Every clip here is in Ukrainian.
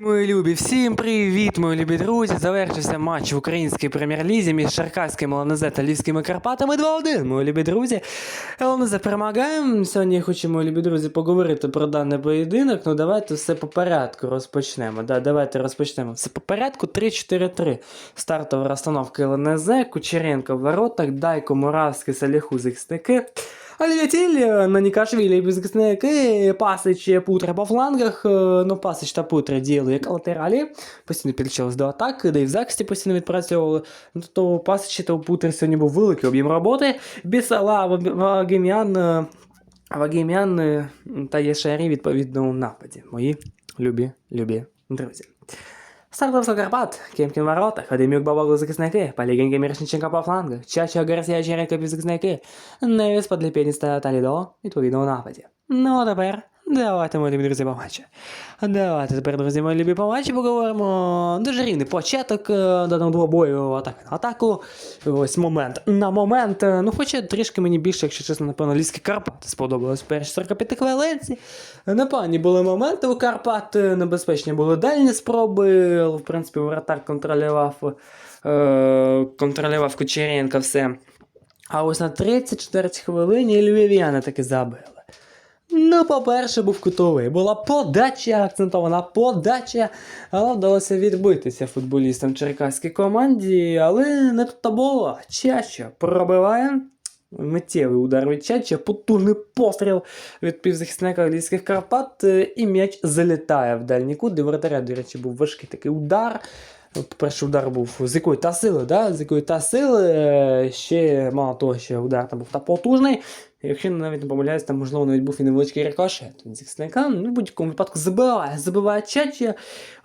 Мої любі, всім привіт, мої любі друзі. Завершився матч в українській прем'єр-лізі між Шаркаським ЛНЗ та Львівськими Карпатами 2-1, мої любі друзі. ЛНЗ перемагаємо. Сьогодні я хочу, мої любі друзі, поговорити про даний поєдинок. Ну давайте все по порядку розпочнемо. Да, давайте розпочнемо. Все по порядку 3-4-3. Стартова розстановка ЛНЗ, Кучеренко в воротах, Дайко, Муравський, Саліху захисники. Алівітіль, Нанікашвілі захисники, Пасич, Путра по флангах, е, ну Пасич та Путра діяли як латералі, постійно підключились до атаки, де і в захисті постійно відпрацьовували. Ну, то Пасич та Путра сьогодні був великий об'єм роботи. Бісала, Вагім'ян, е, Вагім'ян е, та Єшері відповідно у нападі. Мої любі, любі друзі. Стартовська Карпат, Кемкін в воротах, Адемюк Бабагло захисники, Полігінки Мірошниченка по флангу, Чача Гарсія Черенко захисники, Невіс подліпєність та Талідо, відповідно у нападі. Ну а тепер давайте, мої любі друзі, по. Давайте тепер, друзі, мої любі, по поговоримо. Дуже рівний початок е, даного двобою атаки на атаку. Ось момент на момент. Е, Ну, хоча трішки мені більше, якщо чесно, напевно, ліські Карпати сподобалось перші 45 хвилинці. Непогані були моменти у Карпат, е, небезпечні були дальні спроби, в принципі, вратар контролював, контролював Кучеренка все. А ось на 34 хвилині львів'яни таки забили. Ну, по-перше, був кутовий. Була подача, акцентована подача, але вдалося відбитися футболістам черкаській команді, але не тут було. Чача пробиває. Миттєвий удар від Чача, потужний постріл від півзахисника Львівських Карпат, е, і м'яч залітає в дальній кут, де воротаря, до речі, був важкий такий удар. Перший удар був з якої та сили, да? з якої та сили. е, Ще мало того, що удар там був та потужний. Якщо навіть не помиляюсь, там можливо навіть був і невеличкий рикошет від захисника. Ну, в будь-якому випадку забиває, забиває Чачі.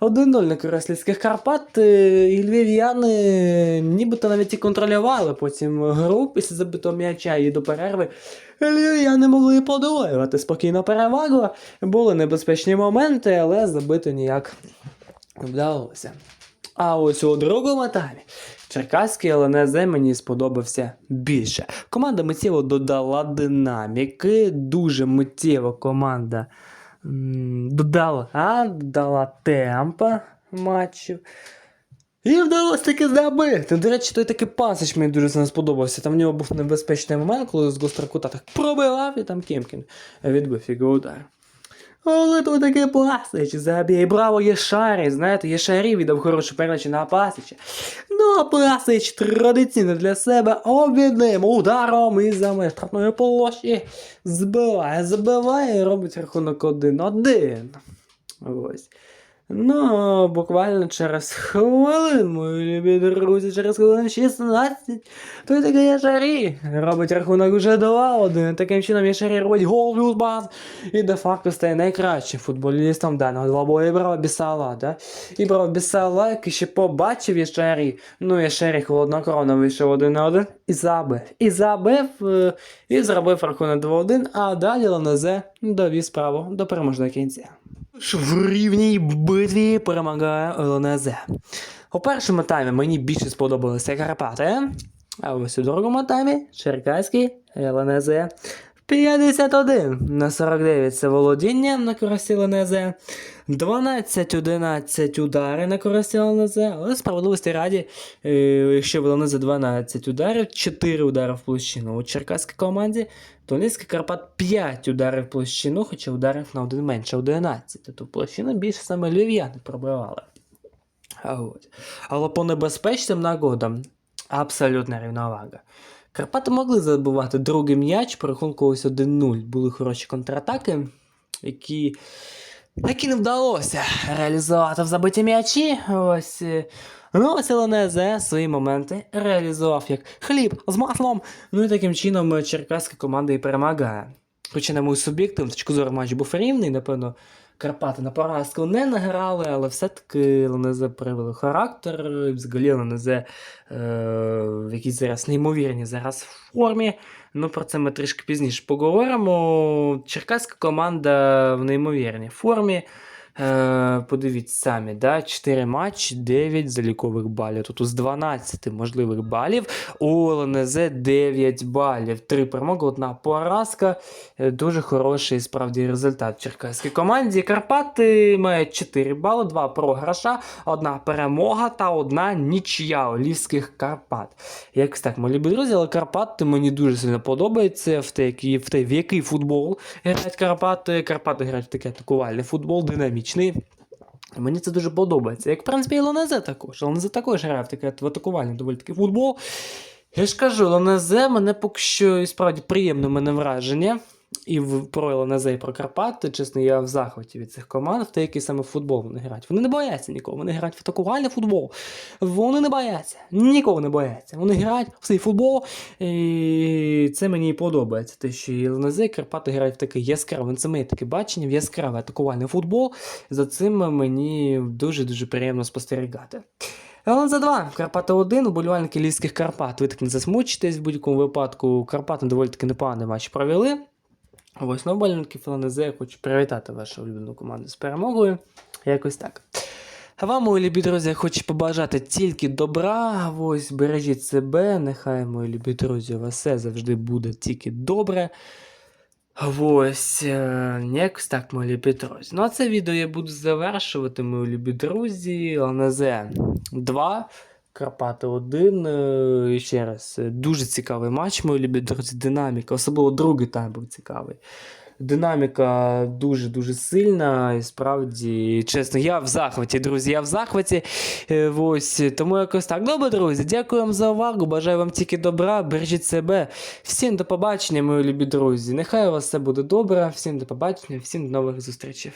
1-0 на користь Карпат. е, І львів'яни нібито навіть і контролювали потім гру після забитого м'яча і до перерви. Львів'яни могли подвоювати спокійно перевагу. Були небезпечні моменти, але забити ніяк вдалося. А ось у другому таймі Черкаський ЛНЗ мені сподобався більше. Команда миттєво додала динаміки, дуже миттєво команда додала, додала темпа матчу. І вдалося таки забити. До речі, той такий пасич мені дуже сильно сподобався. Там в нього був небезпечний момент, коли з гострого кута так пробивав і там Кімкін відбив його удар. Але то таке Пасич забій. Браво Єшарі. Знаєте, Єшарі віддав хорошу передачу на Пасича. Ну а Пасич традиційно для себе обідним ударом із за меж штрафної площі збиває, забиває і робить рахунок 1-1. Ось. Ну, буквально через хвилин, мої любі друзі, через хвилин 16, той такий Яшарі робить рахунок уже 2-1. Таким чином Яшарі робить гол плюс баз і де-факто стає найкращим футболістом даного двобою. І брав Бісала, да? І Бісала, який ще побачив Яшарі. Ну, Яшарі холоднокровно вийшов 1 на 1 і забив. І забив, е, і зробив рахунок 2-1, а далі Ланазе довів справу до переможного кінця. В рівній битві перемагає ЛНЗ. У першому таймі мені більше сподобалися Карпати, а ось у другому таймі Черкаський ЛНЗ. 51 на 49 це володіння на користь ЛНЗ. 12-11 удари на користь ЛНЗ, але справедливості раді, е, якщо в ЛНЗ 12 ударів, 4 удари в площину у черкаській команді, то Львівський Карпат 5 ударів в площину, хоча ударів на один менше 11. Тобто площину більше саме львів'яни пробивали. А от. Але по небезпечним нагодам абсолютна рівновага. Карпати могли забивати другий м'яч, по рахунку ось 1-0. Були хороші контратаки, які, які не вдалося реалізувати в забиті м'ячі. Ось. е, Ну, ЛНЗ свої моменти реалізував як хліб з маслом. Ну і таким чином е, черкаська команда і перемагає. Хоча, на мою суб'єктивну точку зору, матч був рівний, напевно, Карпати на поразку не награли, але все-таки ЛНЗ проявили характер, взагалі ЛНЗ е, в якійсь зараз неймовірній зараз формі. Ну, про це ми трішки пізніше поговоримо. Черкаська команда в неймовірній формі. Е, подивіться самі, да? 4 матчі, 9 залікових балів. Тут з 12 можливих балів у ЛНЗ 9 балів. 3 перемоги, одна поразка. Е, Дуже хороший справді результат черкаській команді. Карпати мають 4 бали, 2 програша, одна перемога та одна нічия у Львівських Карпат. Якось так, мої друзі, але Карпати мені дуже сильно подобається в те, в те, в який футбол грають Карпати. Карпати грають в такий атакувальний футбол, динамічний. Мені це дуже подобається. Як, в принципі, і ЛНЗ також. ЛНЗ також грає в такий в атакувальний доволі такий футбол. Я ж кажу, ЛНЗ мене поки що і справді приємне мене враження. І в, про ЛНЗ, і про Карпати, чесно, я в захваті від цих команд, в те, який саме футбол вони грають. Вони не бояться нікого, вони грають в атакувальний футбол. Вони не бояться, нікого не бояться. Вони грають в цей футбол, і це мені і подобається. Те, що і ЛНЗ, і Карпати грають в такий яскравий, це моє таке бачення, в яскравий атакувальний футбол. За цим мені дуже-дуже приємно спостерігати. ЛНЗ 2, Карпати 1, уболівальники Львівських Карпат. Ви так не засмучитесь в будь-якому випадку. Карпати доволі таки непоганий матч провели. Ось вболівальників ЛНЗ я хочу привітати вашу улюблену команду з перемогою. Якось так. Вам, мої любі друзі, хочу побажати тільки добра. Ось бережіть себе. Нехай, мої любі друзі, у вас все завжди буде тільки добре. Ось, е, якось так, мої любі друзі. Ну а це відео я буду завершувати, мої любі друзі. ЛНЗ 2, Карпати 1. Е, ще раз, е, дуже цікавий матч, мої любі друзі. Динаміка, особливо другий тайм був цікавий. Динаміка дуже-дуже сильна, і справді, чесно, я в захваті, друзі, я в захваті. Е, Ось, тому якось так. Добре, друзі, дякую вам за увагу. Бажаю вам тільки добра, бережіть себе. Всім до побачення, мої любі друзі. Нехай у вас все буде добре. Всім до побачення, всім до нових зустрічей.